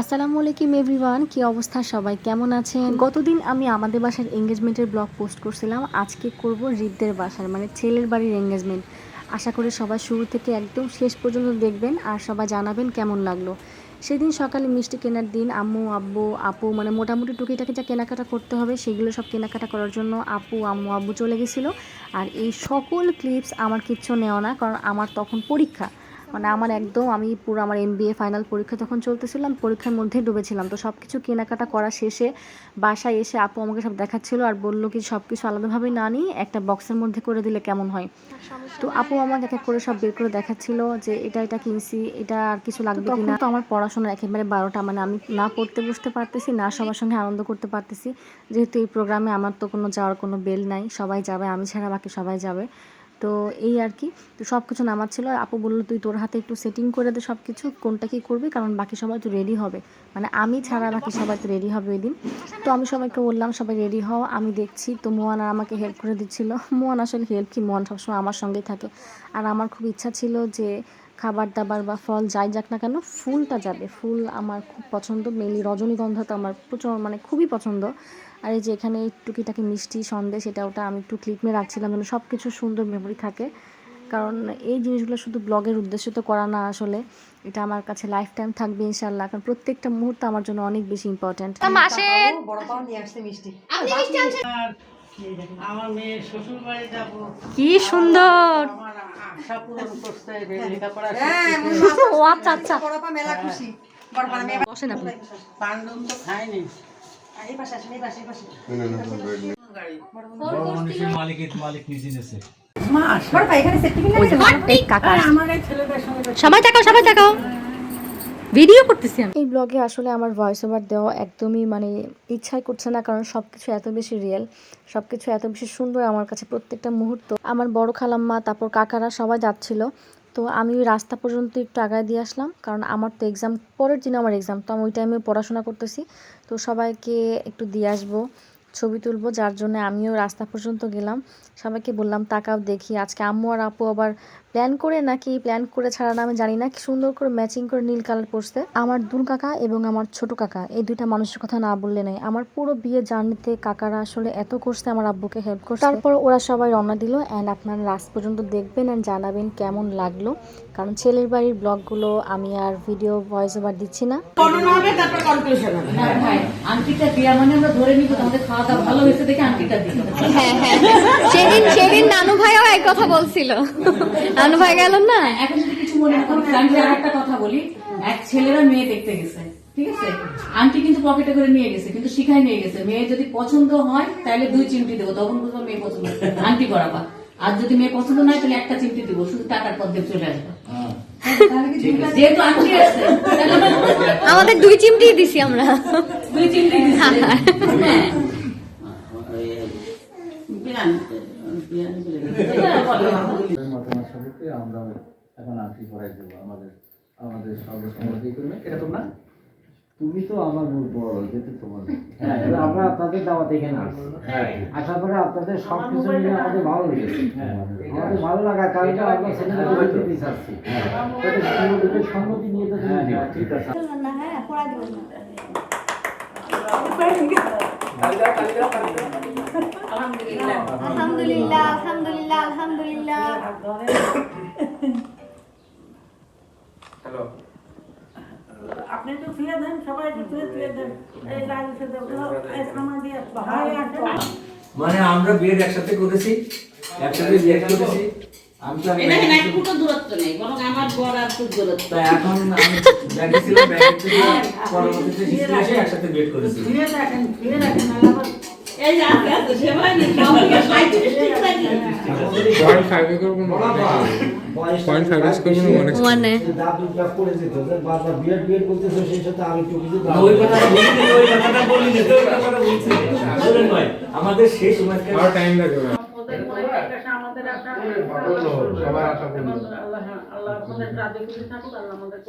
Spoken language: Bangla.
আসসালামু আলাইকুম এভরিওয়ান, কি অবস্থা সবাই? কেমন আছেন? গতদিন আমি আমাদের বাসার এঙ্গেজমেন্টের ব্লগ পোস্ট করছিলাম। আজকে করব রিদ্দের বাসার মানে ছেলের বাড়ির এঙ্গেজমেন্ট। আশা করি সবাই শুরু থেকে একদম শেষ পর্যন্ত দেখবেন আর সবাই জানাবেন কেমন লাগল। সেদিন সকালে মিষ্টি কেনার দিন আম্মু, আব্বু, আপু মানে মোটামুটি টুকিটাকি যা কেনাকাটা করতে হবে সেগুলো সব কেনাকাটা করার জন্য আপু, আম্মু, আব্বু চলে গেছিল। আর এই সকল ক্লিপস আমার কিচ্ছু নেওয়া না, কারণ আমার তখন পরীক্ষা। মানে আমার একদম আমি পুরো আমার এম ফাইনাল পরীক্ষা তখন চলতেছিলাম পরীক্ষার মধ্যে ডুবেছিলাম। তো সব কিছু কেনাকাটা করা শেষে বাসায় এসে আপু আমাকে সব দেখাচ্ছিল আর বলল কি সব কিছু আলাদাভাবে না নিয়ে একটা বক্সের মধ্যে করে দিলে কেমন হয়? তো আপু আমাকে এক এক করে সব বের করে দেখাচ্ছিল যে এটা এটা কিনছি এটা আর কিছু লাগবে কিনা। তো আমার পড়াশোনা একেবারে বারোটা মানে আমি না পড়তে বসতে পারতেছি না সবার সঙ্গে আনন্দ করতে পারতেছি। যেহেতু এই প্রোগ্রামে আমার তো কোনো যাওয়ার কোনো বেল নাই সবাই যাবে আমি ছাড়া বাকি সবাই যাবে। তো এই আর কি। তো সব কিছু নামার ছিল। আপু বলল, তুই তোর হাতে একটু সেটিং করে দে সব কিছু কোনটা কি করবি? কারণ বাকি সবাই তো রেডি হবে। মানে আমি ছাড়া বাকি সবাই তো রেডি হবে ওই দিন। তো আমি সবাইকে বললাম, সবাই রেডি হও। আমি দেখছি। তো মোয়ান আর আমাকে হেল্প করে দিচ্ছিল। মোয়ান আসলে হেল্প কি? মোয়ান সবসময় আমার সঙ্গেই থাকে। আর আমার খুব ইচ্ছা ছিল যে খাবার দাবার বা ফল যাই যাক না কেন ফুলটা যাবে। ফুল আমার খুব পছন্দ। মেনলি রজনীগন্ধা তো আমার প্রচুর মানে খুবই পছন্দ। আর এই যে এখানে টুকিটাকি মিষ্টি সন্দেশ এটা ওটা আমি একটু ক্লিপ নিয়ে রাখছিলাম যেন সব কিছু সুন্দর মেমোরি থাকে। কারণ এই জিনিসগুলো শুধু ব্লগের উদ্দেশ্য তো করা না আসলে। এটা আমার কাছে লাইফ টাইম থাকবে ইনশাল্লাহ কারণ প্রত্যেকটা মুহূর্ত আমার জন্য অনেক বেশি ইম্পর্ট্যান্ট আসেন। বড় পাও নিয়ে আসছে মিষ্টি। আমার মেয়ে শ্বশুর বাড়ি যাব। কি সুন্দর। আশা পূরণ করতে লেখাপড়া হ্যাঁ, ও আচ্ছা আচ্ছা। মেলা খুশি। বড় পা মেয়ে বসেন আপনি। পান্ডন তো খায়নি। এই পাশে আসেন এই পাশে এই পাশে। গাড়ি বড় মানুষের মালিক মালিক নিজে নেছে। বড় পা এখানে সেফটি পিন ওই যে এই কাকা আসছে। আমার এই ছেলেদের সঙ্গে সবাই তাকাও সবাই তাকাও। ভিডিও করতেছি আমি। এই ব্লগে আসলে আমার ভয়েস ওভার দেওয়া একদমই মানে ইচ্ছাই করছে না, কারণ সব কিছু এত বেশি রিয়েল সব কিছু এত বেশি সুন্দর আমার কাছে প্রত্যেকটা মুহূর্ত। আমার বড় খালাম্মা, তারপর কাকারা সবাই যাচ্ছিল। তো আমি ওই রাস্তা পর্যন্ত একটু আগায় দিয়ে আসলাম, কারণ আমার তো এক্সাম পরের দিন আমার এক্সাম তো আমি ওই টাইমে পড়াশোনা করতেছি। তো সবাইকে একটু দিয়ে আসব। ছবি তুলবো যার জন্য আমিও রাস্তা পর্যন্ত গেলাম। সবাইকে বললাম তাকাও দেখি আজকে আম্মু আর আপু আবার প্ল্যান করে নাকি প্ল্যান করে ছাড়া না আমি জানি না কি সুন্দর করে ম্যাচিং করে নীল কালার পরছে। আমার দুল কাকা এবং আমার ছোট কাকা এই দুইটা মানুষের কথা না বললে নাই। আমার পুরো বিয়ে জার্নিতে কাকারা আসলে এত করছে আমার আব্বুকে হেল্প করছে। তারপর ওরা সবাই রওনা দিল অ্যান্ড আপনারা লাস্ট পর্যন্ত দেখবেন অ্যান্ড জানাবেন কেমন লাগল। কারণ ছেলের বাড়ির ব্লগগুলো আমি আর ভিডিও ভয়েস ওভার দিচ্ছি না। করোনা হবে তারপর কনক্লুশন হবে আংটিটা দেওয়া মানে আমরা ধরে নিব তোমাদের খাওয়া দাওয়া ভালো হয়েছে দেখে আংটিটা হ্যাঁ হ্যাঁ। সেদিন সেদিন নানু ভাইও এক কথা বলছিল। নানু ভাই গেল না? এখন যদি কিছু মনে না একটা কথা বলি। এক ছেলেরা মেয়ে দেখতে গেছে ঠিক আছে? আন্টি কিন্তু পকেটে করে নিয়ে গেছে কিন্তু শিখায় নিয়ে গেছে। মেয়ে যদি পছন্দ হয় তাহলে দুই চিমটি দেবো তখন বুঝব মেয়ে পছন্দ। আন্টি করাবা আর যদি মেয়ে পছন্দ নয় তাহলে একটা চিমটি দেবো শুধু টাকার পর দিয়ে চলে আসবে। যেহেতু আন্টি আসছে আমাদের দুই চিমটি দিছি আমরা। দুই চিমটি দিচ্ছি হ্যাঁ এখন দেবো আমাদের আমাদের সর্বসম্মতি করবে এরকম না তুমি তো আমার বড় যেহেতু তোমার হ্যাঁ। আমরা আপনাদের দাওয়াত এখানে আসছি আসার পরে আপনাদের সব কিছু মিলে আমাদের ভালো লেগেছে হ্যাঁ। আমাদের ভালো লাগার কারণে আমরা ছেলেদের সম্মতি নিয়ে তো। ঠিক আছে আলহামদুলিল্লাহ। আলহামদুলিল্লাহ আলহামদুলিল্লাহ আপনি তো ফিরে দেন সবাই ফিরে ফিরে দেন। এই লাল ফিরে দেন আমার দিয়ে ভাই আছে মানে আমরা বিয়ের একসাথে করেছি একসাথে বিয়ে করেছি শিখতে এসে একসাথে বিয়ে করেছি। মানে আমাদের শেষ সময় আরও টাইম লাগবে ওদের মনে প্রত্যাশা আমাদের আশা সবার আশা পূর্ণ। আল্লাহ আল্লাহ আপনাদের রাজি খুশি থাকুক আল্লাহ আমাদের